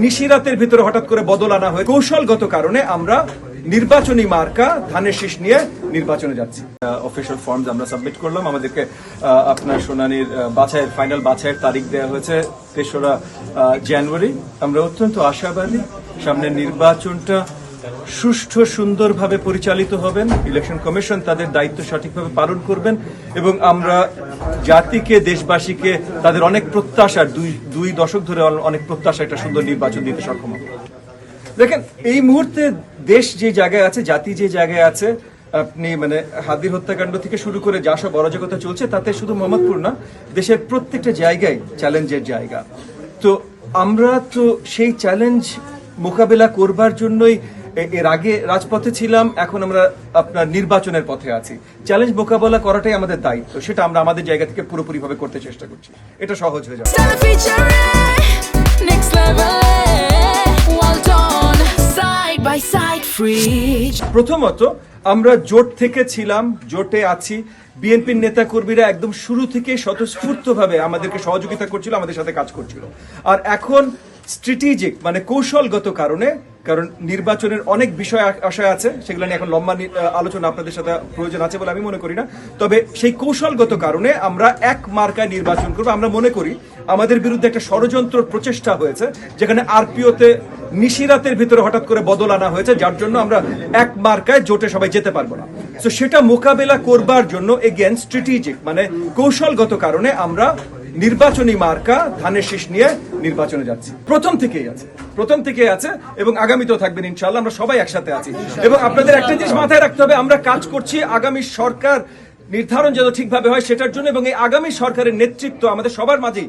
নিশিরাতের ভিতরে হঠাৎ করে বদল আনা হয়ে কৌশলগত কারণে আমরা নির্বাচনী মার্কা ধানের শীষ নিয়ে নির্বাচনে যাচ্ছি। অফিসিয়াল ফর্মস আমরা সাবমিট করলাম। আমাদেরকে আপনার শুনানির আহ, বাছাইয়ের ফাইনাল বাছাইয়ের তারিখ দেওয়া হয়েছে তেসরা জানুয়ারি। আমরা অত্যন্ত আশাবাদী সামনে নির্বাচনটা সুষ্ঠু সুন্দরভাবে পরিচালিত হবেন। ইলেকশন কমিশন তাদের দায়িত্ব সঠিকভাবে পালন করবেন এবং আমরা জাতিকে, দেশবাসীকে তাদের অনেক প্রত্যাশার দুই দুই দশক ধরে অনেক প্রত্যাশা একটা সুন্দর নির্বাচন দিতে সক্ষম হবে। দেখেন, এই মুহূর্তে দেশ যে জায়গায় আছে, জাতি যে জায়গায় আছে, আপনি মানে হাদির হত্যাকাণ্ড থেকে শুরু করে যা সব অরাজকতা চলছে, তাতে শুধু মোহাম্মদপুর না, দেশের প্রত্যেকটা জায়গায় চ্যালেঞ্জের জায়গা। তো আমরা তো সেই চ্যালেঞ্জ মোকাবেলা করবার জন্যই এর আগে রাজপথে ছিলাম এখন আমরা আপনার নির্বাচনের পথে আছি। চ্যালেঞ্জ মোকাবেলা করাটাই আমাদের দায়িত্ব সেটা আমরা আমাদের জায়গা থেকে পুরোপুরিভাবে করতে চেষ্টা করছি। এটা সহজ হয়ে যাবে. প্রথমত আমরা জোট থেকে ছিলাম জোটে আছি। বিএনপির নেতা কর্মীরা একদম শুরু থেকে স্বতঃস্ফূর্তভাবে আমাদেরকে সহযোগিতা করছিল আমাদের সাথে কাজ করছিল। আর এখন স্ট্র্যাটেজিক মানে কৌশলগত কারণে, কারণ নির্বাচনের অনেক বিষয় আ- আশা আছে, সেগুলো নিয়ে এখন লম্বা আলোচনা আপনাদের সাথে প্রয়োজন আছে বলে আমি মনে করি না। তবে সেই কৌশলগত কারণে আমরা এক মার্কায় নির্বাচন করব। আমরা মনে করি আমাদের বিরুদ্ধে একটা ষড়যন্ত্র প্রচেষ্টা হয়েছে, যেখানে আরপিওতে নিশিরাতের ভিতরে হঠাৎ করে বদল আনা হয়েছে, যার জন্য আমরা এক মার্কায় জোটে সবাই যেতে পারব না। তো সেটা মোকাবেলা করবার জন্য এগেন স্ট্র্যাটেজিক মানে কৌশলগত কারণে আমরা নির্বাচনী মার্কা ধানের শীষ নিয়ে নির্বাচনে যাচ্ছি। প্রথম থেকেই আছে, প্রথম থেকেই আছে এবং আগামীতেও থাকবেন ইনশাল্লাহ আমরা সবাই একসাথে আছি। এবং আপনাদের একটা জিনিস মাথায় রাখতে হবে, আমরা কাজ করছি আগামী সরকার নির্ধারণ যেন ঠিকভাবে হয় সেটার জন্য এবং এই আগামী সরকারের নেতৃত্ব আমাদের সবার মাঝেই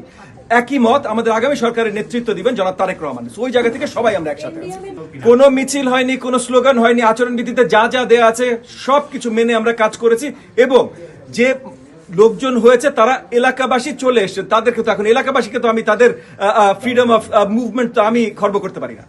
একই মত আমাদের আগামী সরকারের নেতৃত্ব দিবেন জনাব তারেক রহমান। ওই জায়গা থেকে সবাই আমরা একসাথে আছি। কোনো মিছিল হয়নি, কোনো স্লোগান হয়নি, আচরণবিধিতে যা যা দেয়া আছে সবকিছু মেনে আমরা কাজ করেছি এবং যে লোকজন হয়েছে, তারা এলাকাবাসী চলে এসছে তাদেরকে তো এখন, এলাকাবাসীকে তো আমি তাদের ফ্রিডম অফ মুভমেন্ট তো আমি খর্ব করতে পারি না।